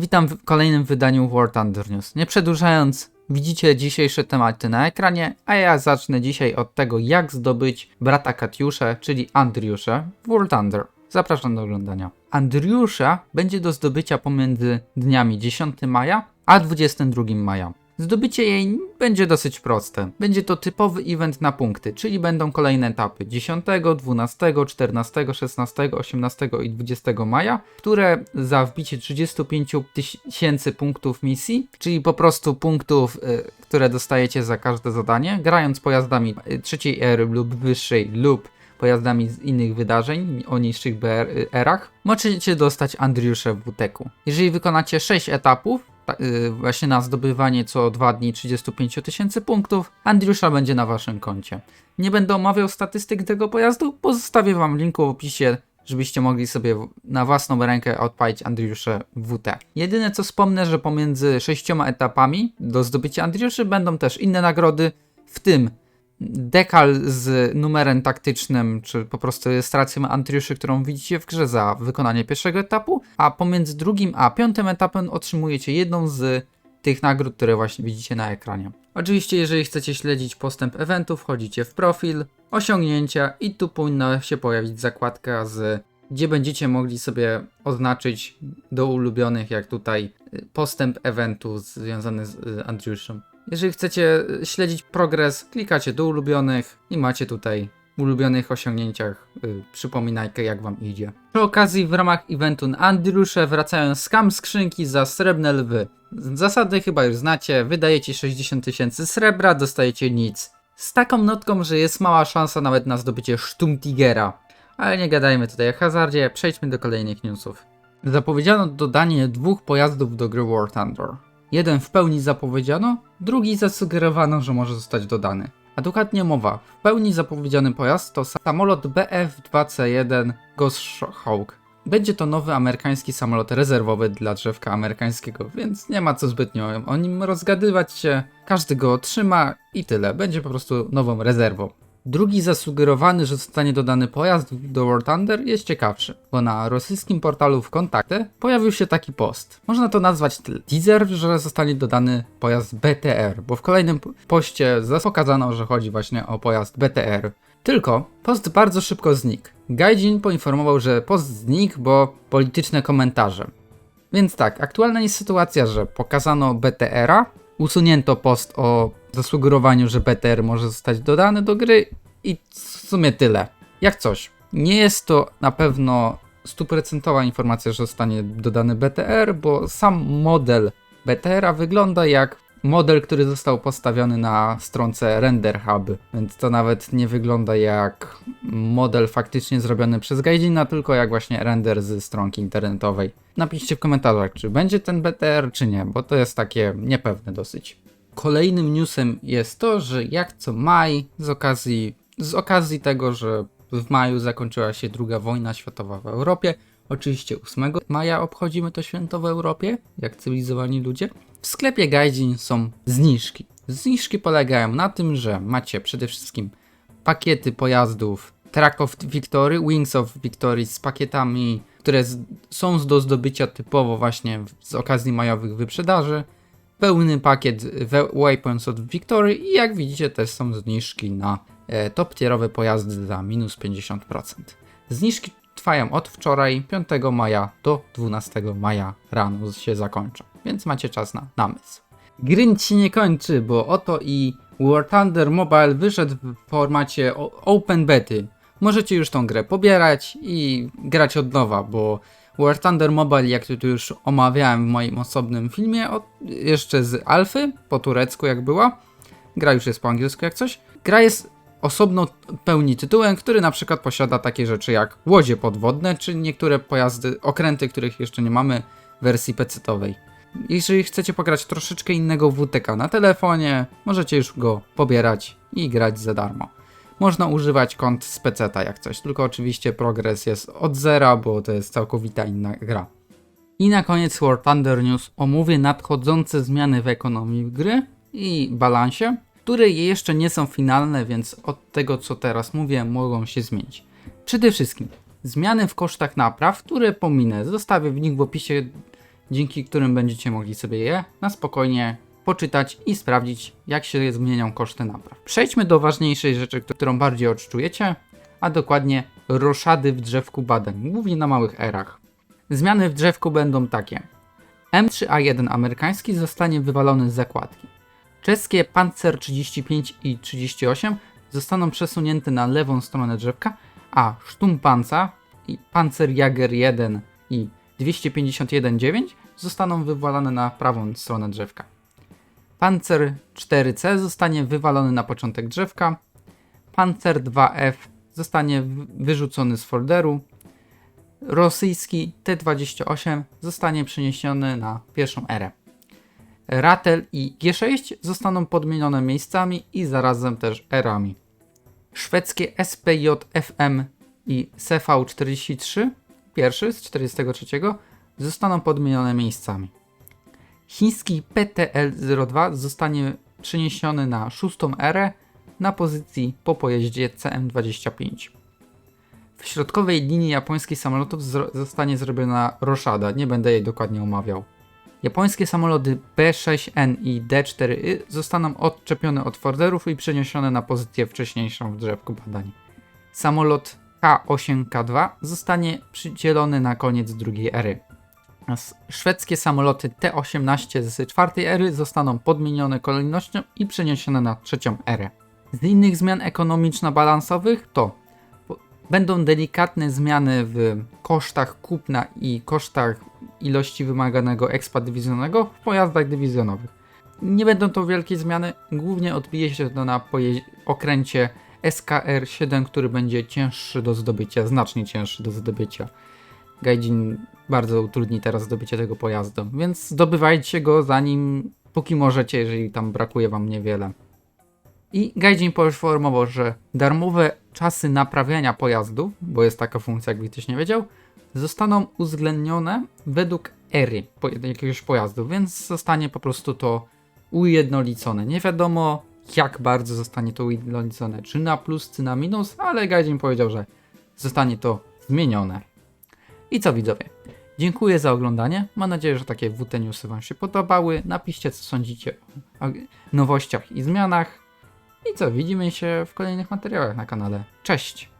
Witam w kolejnym wydaniu War Thunder News. Nie przedłużając, widzicie dzisiejsze tematy na ekranie, a ja zacznę dzisiaj od tego, jak zdobyć brata Katiusze, czyli Andriusza w War Thunder. Zapraszam do oglądania. Andriusza będzie do zdobycia pomiędzy dniami 10 maja a 22 maja. Zdobycie jej będzie dosyć proste. Będzie to typowy event na punkty, czyli będą kolejne etapy 10, 12, 14, 16, 18 i 20 maja, które za wbicie 35 tysięcy punktów misji, czyli po prostu punktów, y, które dostajecie za każde zadanie, grając pojazdami y, trzeciej ery lub wyższej lub pojazdami z innych wydarzeń o niższych BR erach, możecie dostać Andriusze w WTK. Jeżeli wykonacie 6 etapów, ta- y, właśnie na zdobywanie co 2 dni 35 tysięcy punktów, Andriusza będzie na waszym koncie. Nie będę omawiał statystyk tego pojazdu, pozostawię wam linku w opisie, żebyście mogli sobie na własną rękę odpalić Andriusze WT. Jedyne co wspomnę, że pomiędzy sześcioma etapami do zdobycia Andriuszy będą też inne nagrody, w tym dekal z numerem taktycznym, czy po prostu rejestracją Andriuszy, którą widzicie w grze za wykonanie pierwszego etapu, a pomiędzy drugim a piątym etapem otrzymujecie jedną z tych nagród, które właśnie widzicie na ekranie. Oczywiście, jeżeli chcecie śledzić postęp eventów, wchodzicie w profil, osiągnięcia i tu powinna się pojawić zakładka z gdzie będziecie mogli sobie oznaczyć do ulubionych, jak tutaj, y, postęp eventu związany z y, Andriuszem. Jeżeli chcecie y, śledzić progres, klikacie do ulubionych i macie tutaj ulubionych osiągnięciach y, przypominajkę jak wam idzie. Przy okazji w ramach eventu na Andriusze wracają skam skrzynki za srebrne lwy. Zasady chyba już znacie, wydajecie 60 tysięcy srebra, dostajecie nic. Z taką notką, że jest mała szansa nawet na zdobycie Sturmtigera. Ale nie gadajmy tutaj o hazardzie, przejdźmy do kolejnych newsów. Zapowiedziano dodanie dwóch pojazdów do gry War Thunder. Jeden w pełni zapowiedziano, drugi zasugerowano, że może zostać dodany. A dokładnie mowa, w pełni zapowiedziany pojazd to samolot BF-2C1 Goshawk. Będzie to nowy amerykański samolot rezerwowy dla drzewka amerykańskiego, więc nie ma co zbytnio o nim rozgadywać się. Każdy go otrzyma i tyle, będzie po prostu nową rezerwą. Drugi zasugerowany, że zostanie dodany pojazd do War Thunder jest ciekawszy, bo na rosyjskim portalu w kontakty pojawił się taki post. Można to nazwać teaser, że zostanie dodany pojazd BTR, bo w kolejnym poście pokazano, że chodzi właśnie o pojazd BTR. Tylko post bardzo szybko znikł. Gaijin poinformował, że post znikł, bo polityczne komentarze. Więc tak, aktualna jest sytuacja, że pokazano BTR-a, usunięto post o zasugerowaniu, że BTR może zostać dodany do gry i w sumie tyle. Jak coś. Nie jest to na pewno stuprocentowa informacja, że zostanie dodany BTR, bo sam model BTR-a wygląda jak model, który został postawiony na stronce Render Hub, więc to nawet nie wygląda jak model faktycznie zrobiony przez Gaijina, tylko jak właśnie render ze stronki internetowej. Napiszcie w komentarzach, czy będzie ten BTR, czy nie, bo to jest takie niepewne dosyć. Kolejnym newsem jest to, że jak co maj, z okazji, z okazji tego, że w maju zakończyła się druga wojna światowa w Europie, oczywiście 8 maja obchodzimy to święto w Europie, jak cywilizowani ludzie, w sklepie Gaijin są zniżki. Zniżki polegają na tym, że macie przede wszystkim pakiety pojazdów Track of Victory, Wings of Victory z pakietami, które z, są do zdobycia typowo właśnie z okazji majowych wyprzedaży, pełny pakiet We- Weapons of Victory i jak widzicie też są zniżki na e, top tierowe pojazdy za minus 50%. Zniżki trwają od wczoraj 5 maja do 12 maja rano się zakończą, więc macie czas na namysł. Grynt się nie kończy, bo oto i War Thunder Mobile wyszedł w formacie Open Bety. Możecie już tą grę pobierać i grać od nowa, bo War Thunder Mobile, jak tu już omawiałem w moim osobnym filmie, od, jeszcze z alfy, po turecku jak była, gra już jest po angielsku jak coś, gra jest osobno pełni tytułem, który na przykład posiada takie rzeczy jak łodzie podwodne, czy niektóre pojazdy, okręty, których jeszcze nie mamy w wersji PC-owej. Jeżeli chcecie pograć troszeczkę innego WTK na telefonie, możecie już go pobierać i grać za darmo. Można używać kont z PC jak coś, tylko oczywiście progres jest od zera, bo to jest całkowita inna gra. I na koniec War Thunder News omówię nadchodzące zmiany w ekonomii gry i balansie, które jeszcze nie są finalne, więc od tego co teraz mówię mogą się zmienić. Przede wszystkim zmiany w kosztach napraw, które pominę, zostawię w nich w opisie dzięki którym będziecie mogli sobie je na spokojnie poczytać i sprawdzić, jak się zmienią koszty napraw. Przejdźmy do ważniejszej rzeczy, którą bardziej odczujecie, a dokładnie roszady w drzewku badań, głównie na małych erach. Zmiany w drzewku będą takie. M3A1 amerykański zostanie wywalony z zakładki. Czeskie Panzer 35 i 38 zostaną przesunięte na lewą stronę drzewka, a Sturmpanzer i Panzerjäger 1 i 251-9 zostaną wywalone na prawą stronę drzewka. Panzer 4C zostanie wywalony na początek drzewka. Panzer 2F zostanie wyrzucony z folderu. Rosyjski T28 zostanie przeniesiony na pierwszą erę. Ratel i G6 zostaną podmienione miejscami i zarazem też erami. Szwedzkie SPJFM i CV43, pierwszy z 43, zostaną podmienione miejscami. Chiński PTL-02 zostanie przeniesiony na szóstą erę na pozycji po pojeździe CM25. W środkowej linii japońskich samolotów zro- zostanie zrobiona roszada, nie będę jej dokładnie omawiał. Japońskie samoloty B6N i D4Y zostaną odczepione od folderów i przeniesione na pozycję wcześniejszą w drzewku badań. Samolot K8K2 zostanie przydzielony na koniec drugiej ery. Szwedzkie samoloty T-18 z czwartej ery zostaną podmienione kolejnością i przeniesione na trzecią erę. Z innych zmian ekonomiczno-balansowych to będą delikatne zmiany w kosztach kupna i kosztach ilości wymaganego expa dywizjonowego w pojazdach dywizjonowych. Nie będą to wielkie zmiany, głównie odbije się to na okręcie SKR-7, który będzie cięższy do zdobycia, znacznie cięższy do zdobycia. Gaijin bardzo utrudni teraz zdobycie tego pojazdu, więc zdobywajcie go zanim, póki możecie, jeżeli tam brakuje wam niewiele. I Gaijin poinformował, że darmowe czasy naprawiania pojazdu, bo jest taka funkcja, jakby ktoś nie wiedział, zostaną uwzględnione według ery jakiegoś pojazdu, więc zostanie po prostu to ujednolicone. Nie wiadomo, jak bardzo zostanie to ujednolicone, czy na plus, czy na minus, ale Gaijin powiedział, że zostanie to zmienione. I co widzowie? Dziękuję za oglądanie. Mam nadzieję, że takie WT newsy Wam się podobały. Napiszcie, co sądzicie o nowościach i zmianach. I co, widzimy się w kolejnych materiałach na kanale. Cześć!